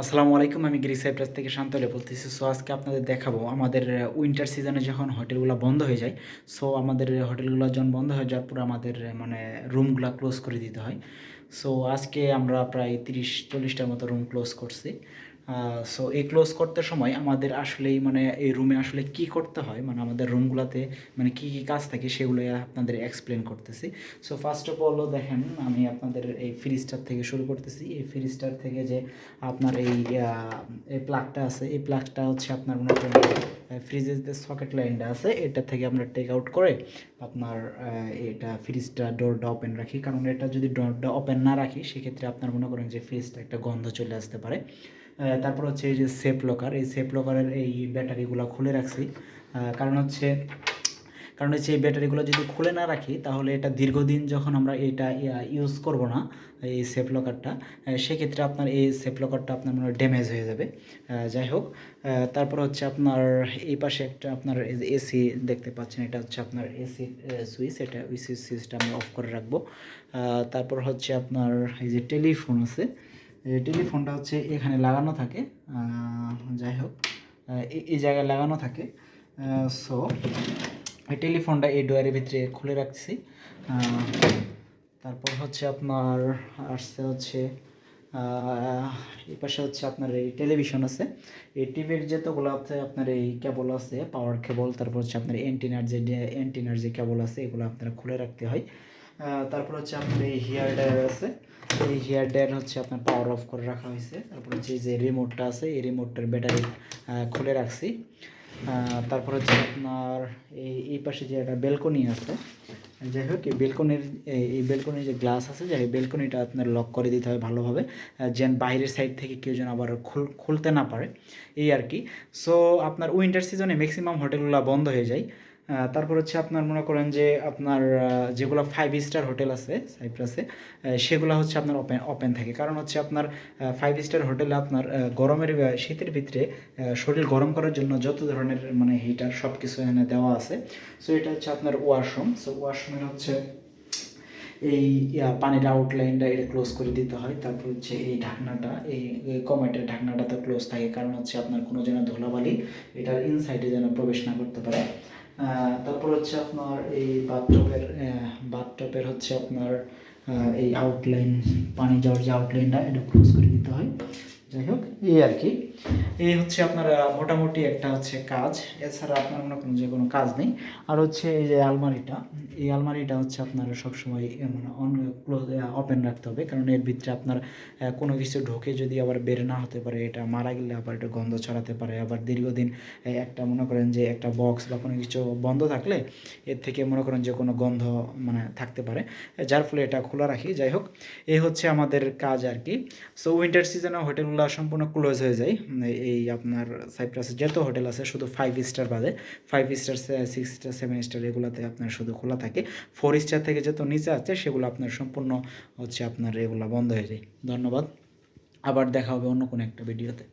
আসসালামু আলাইকুম, আমি গ্রি সাইপ্রাস থেকে শান্তলে বলতেছি। সো আজকে আপনাদের দেখাবো আমাদের উইন্টার সিজনে যখন হোটেলগুলো বন্ধ হয়ে যায় সো আমাদের হোটেলগুলো যখন বন্ধ হয়ে যাওয়ার পর আমাদের মানে রুমগুলো ক্লোজ করে দিতে হয়। সো আজকে আমরা প্রায় তিরিশ, চল্লিশটার মতো রুম ক্লোজ করছি। সো এই ক্লোজ করতে সময় আমাদের আসলেই মানে এই রুমে আসলে কি করতে হয় মানে আমাদের রুমগুলোতে মানে কি কি কাজ থাকে সেগুলো আপনাদের এক্সপ্লেন করতেছি। সো ফার্স্ট অফ অল দেখেন, আমি আপনাদের এই ফ্রিজটার থেকে শুরু করতেছি। এই ফ্রিজটার থেকে যে আপনার এই এই প্লাগটা আছে, এই প্লাগটা হচ্ছে আপনার মনে করেন ফ্রিজের যে সকেট লাইনটা আছে, এটা থেকে আমরা টেক আউট করে আপনার এটা ফ্রিজটা ডোরটা ওপেন রাখি। কারণ এটা যদি ডোরটা ওপেন না রাখি, সেক্ষেত্রে আপনার মনে করেন যে ফ্রিজটা একটা গন্ধ চলে আসতে পারে। তারপর হচ্ছে এই যে সেফ লকার এই সেফ লকারের এই ব্যাটারিগুলো খুলে রাখছি। কারণ হচ্ছে কারণ হচ্ছে এই ব্যাটারিগুলো যদি খুলে না রাখি, তাহলে এটা দীর্ঘদিন যখন আমরা এটা ইউজ করব না, এই সেফ লকারটা সেক্ষেত্রে আপনার এই সেফ লকারটা আপনার মানে ড্যামেজ হয়ে যাবে। যাই হোক তারপর হচ্ছে আপনার এই পাশে একটা আপনার এসি দেখতে পাচ্ছেন, এটা হচ্ছে আপনার এসি সুইচ এটা সুইচটা আমরা অফ করে রাখব। তারপর হচ্ছে আপনার এই যে টেলিফোন আছে টেলিফোনটা হচ্ছে এখানে লাগানো থাকে। যাই হোক এই- জায়গায় লাগানো থাকে। সো এই টেলিফোনটা এই ডোয়ারের ভিতরে খুলে রাখছি। তারপর হচ্ছে আপনার আসছে হচ্ছে এই পাশে হচ্ছে আপনার এই টেলিভিশন আছে। এই টিভির যেতগুলো আছে, আপনার এই কেবল আছে, পাওয়ার কেবল, তারপর হচ্ছে আপনার এন্টিনার যে এন্টিনার যে কেবল আছে, এগুলো আপনারা খুলে রাখতে হয়। তারপর হচ্ছে আপনার এই হেয়ার ড্রায়ার আছে। এই হেয়ার ড্রায়ার হচ্ছে আপনার পাওয়ার অফ করে রাখা হয়েছে। তারপর হচ্ছে যে রিমোটটা আছে, এই রিমোটটার ব্যাটারি খুলে রাখছি। তারপর হচ্ছে আপনার এই এই পাশে যে একটা বেলকনি আছে, যাই হোক, এই বেলকনির এই বেলকনির যে গ্লাস আছে, যাই বেলকনিটা আপনার লক করে দিতে হবে ভালোভাবে যেন বাইরের সাইড থেকে কেউ যেন আবার খুল, খুলতে না পারে। এই আর কি। সো আপনার উইন্টার সিজনে ম্যাক্সিমাম হোটেলগুলো বন্ধ হয়ে যায়। তারপর হচ্ছে আপনার মনে করেন যে আপনার যেগুলো ফাইভ স্টার হোটেল আছে সাইপ্রাসে সেগুলো হচ্ছে আপনার ওপেন ওপেন থাকে। কারণ হচ্ছে আপনার ফাইভ স্টার হোটেলে আপনার গরমের শীতের ভিতরে শরীর গরম করার জন্য যত ধরনের মানে হিটার সব কিছু এখানে দেওয়া আছে। সো এটা হচ্ছে আপনার ওয়াশরুম সো ওয়াশরুমের হচ্ছে এই পানির আউটলাইনটা এটা ক্লোজ করে দিতে হয়। তারপর হচ্ছে এই ঢাকনাটা, এই কমেটের ঢাকনাটা তো ক্লোজ থাকে। কারণ হচ্ছে আপনার কোনো যেন ধুলাবালি এটার ইনসাইডে যেন প্রবেশ না করতে পারে। তারপর হচ্ছে আপনার এই বাথটপের বাথটপের হচ্ছে আপনার এই আউটলাইন পানি যাওয়ার যে আউটলাইনটা এটা ক্লোজ করে দিতে হয়। যাই হোক এই আর কি। এই হচ্ছে আপনার মোটামুটি একটা হচ্ছে কাজ। এছাড়া আপনার মনে কোনো যে কোনো কাজ নেই। আর হচ্ছে এই যে আলমারিটা, এই আলমারিটা হচ্ছে আপনার সবসময় মানে অন ক্লোজ ওপেন রাখতে হবে। কারণ এর ভিতরে আপনার কোনো কিছু ঢোকে যদি আবার বের না হতে পারে, এটা মারা গেলে আবার এটা গন্ধ ছড়াতে পারে। আবার দীর্ঘদিন একটা মনে করেন যে একটা বক্স বা কোনো কিছু বন্ধ থাকলে, এর থেকে মনে করেন যে কোনো গন্ধ মানে থাকতে পারে। যার ফলে এটা খোলা রাখি। যাই হোক এই হচ্ছে আমাদের কাজ আর কি। সো উইন্টার সিজনে হোটেলগুলো সম্পূর্ণ ক্লোজ হয়ে যায়। এই আপনার সাইপ্রাসে যত হোটেল আছে, শুধু ফাইভ স্টার বাদে। Five star six star seven star এগুলোতে আপনার শুধু খোলা থাকে। ফোর স্টার থেকে যত নিচে আছে, সেগুলো আপনার সম্পূর্ণ হচ্ছে আপনার এগুলো বন্ধ হয়ে যায়। ধন্যবাদ। আবার দেখা হবে অন্য কোনো একটা ভিডিওতে